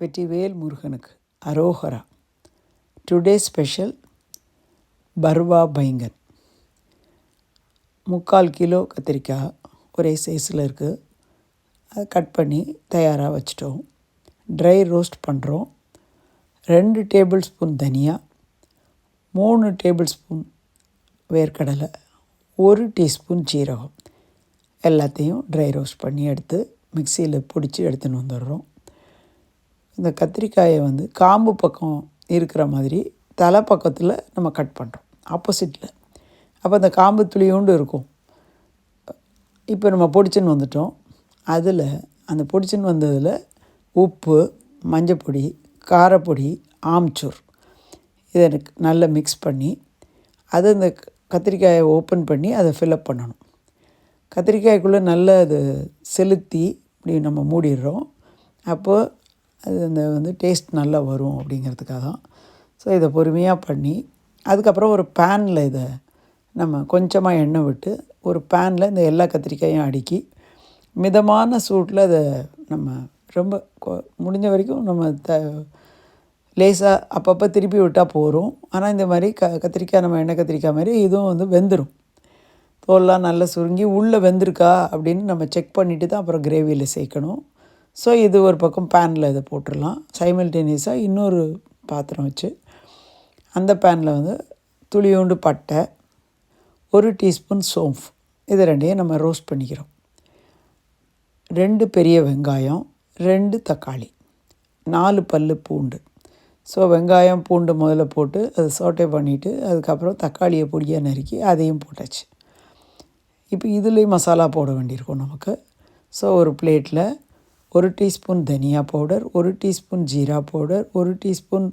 வெற்றிவேல் முருகனுக்கு. அரோகரா. Today special Parba baingan முக்கால் கிலோ கத்திரிக்காய் ஒரே சைஸில் இருக்குது அதை கட் பண்ணி தயாராக வச்சிட்டோம். ட்ரை ரோஸ்ட் பண்ணுறோம். ரெண்டு டேபிள் ஸ்பூன் தனியா மூணு டேபிள் ஸ்பூன் வேர்க்கடலை ஒரு டீஸ்பூன் சீரகம். எல்லாத்தையும் ட்ரை ரோஸ்ட் பண்ணி எடுத்து மிக்சியில் பிடிச்சி எடுத்துன்னு வந்துடுறோம். இந்த கத்திரிக்காயை வந்து காம்பு பக்கம் இருக்கிற மாதிரி தலை பக்கத்தில் நம்ம கட் பண்ணுறோம் ஆப்போசிட்டில் அப்போ அந்த காம்பு துளியோண்டு இருக்கும். இப்போ நம்ம பொடிச்சுன்னு வந்துட்டோம். அதில் அந்த பொடிச்சுன்னு வந்ததில் உப்பு மஞ்சப்பொடி காரப்பொடி ஆம்ச்சூர் இதை எனக்கு நல்லா மிக்ஸ் பண்ணி அதை இந்த கத்திரிக்காயை ஓப்பன் பண்ணி அதை ஃபில்அப் பண்ணணும். கத்திரிக்காய்க்குள்ளே நல்லா அது செலுத்தி இப்படி நம்ம மூடிடுறோம். அப்போது அது அந்த வந்து டேஸ்ட் நல்லா வரும் அப்படிங்கிறதுக்காக தான். ஸோ இதை பொறுமையாக பண்ணி அதுக்கப்புறம் ஒரு பேனில் இதை நம்ம கொஞ்சமாக எண்ணெய் விட்டு ஒரு பேனில் இந்த எல்லா கத்திரிக்காயும் அடுக்கி மிதமான சூட்டில் அதை நம்ம ரொம்ப கொ- முடிஞ்ச வரைக்கும் நம்ம த லேசாக அப்பப்போ திருப்பி விட்டால் போகிறோம் ஆனால் இந்த மாதிரி க கத்திரிக்காய் நம்ம எண்ணெய் கத்திரிக்காய் மாதிரி இதுவும் வந்து வெந்துடும் தோல்லாம் நல்லா சுருங்கி உள்ளே வெந்திருக்கா அப்படின்னு நம்ம செக் பண்ணிவிட்டு தான் அப்புறம் கிரேவியில் சேர்க்கணும். ஸோ இது ஒரு பக்கம் பேனில் இதை போட்டுடலாம். சைமல்டேனியஸாக இன்னொரு பாத்திரம் வச்சு. அந்த பேனில் வந்து துளியோண்டு பட்டை ஒரு டீஸ்பூன் சோம்ஃப் இது ரெண்டையும் நம்ம ரோஸ்ட் பண்ணிக்கிறோம். ரெண்டு பெரிய வெங்காயம் ரெண்டு தக்காளி நாலு பல் பூண்டு. ஸோ வெங்காயம் பூண்டு முதல்ல போட்டு அதை சோட்டை பண்ணிவிட்டு அதுக்கப்புறம் தக்காளியை பொடியாக நறுக்கி அதையும் போட்டாச்சு. இப்போ இதுலேயும் மசாலா போட வேண்டியிருக்கும் நமக்கு. ஸோ ஒரு பிளேட்டில் ஒரு டீஸ்பூன் தனியா பவுடர் ஒரு டீஸ்பூன் ஜீரா பவுடர் ஒரு டீஸ்பூன்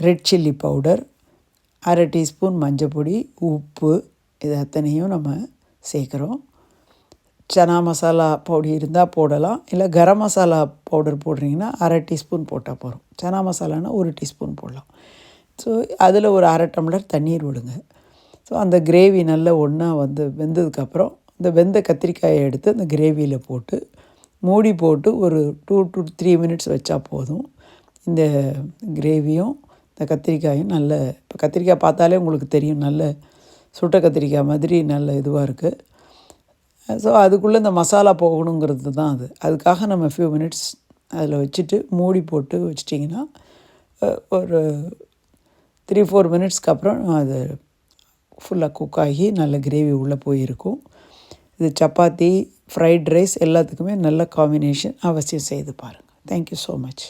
ரெட் சில்லி பவுடர் அரை டீஸ்பூன் மஞ்சப்பொடி உப்பு இது அத்தனையும் நம்ம சேர்க்குறோம். சனா மசாலா பவுடி இருந்தால் போடலாம். இல்லை கரம் மசாலா பவுடர் போடுறீங்கன்னா அரை டீஸ்பூன் போட்டால் போதும். சனா மசாலானா ஒரு டீஸ்பூன் போடலாம். ஸோ அதில் ஒரு அரை டம்ளர் தண்ணீர் விடுங்க. ஸோ அந்த கிரேவி நல்லா ஒன்றா வந்து வெந்ததுக்கப்புறம் இந்த வெந்த கத்திரிக்காயை எடுத்து அந்த கிரேவியில் போட்டு மூடி போட்டு ஒரு டூ டு த்ரீ மினிட்ஸ் வச்சா போதும். இந்த கிரேவியும் இந்த கத்திரிக்காயும் நல்ல இப்போ கத்திரிக்காய் பார்த்தாலே உங்களுக்கு தெரியும் நல்ல சுட்ட கத்திரிக்காய் மாதிரி நல்ல இதுவாக இருக்குது ஸோ அதுக்குள்ளே இந்த மசாலா போகணுங்கிறது தான் அது. அதுக்காக நம்ம ஃபியூ மினிட்ஸ் அதில் வச்சுட்டு மூடி போட்டு வச்சிட்டிங்கன்னா ஒரு த்ரீ ஃபோர் மினிட்ஸ்க்கு அப்புறம் அது ஃபுல்லாக குக் ஆகி நல்ல கிரேவி உள்ளே போயிருக்கும். இது சப்பாத்தி ஃப்ரைட் ரைஸ் எல்லாத்துக்குமே நல்ல காம்பினேஷன் அவசியம் செய்து பாருங்கள் தேங்க்யூ ஸோ மச்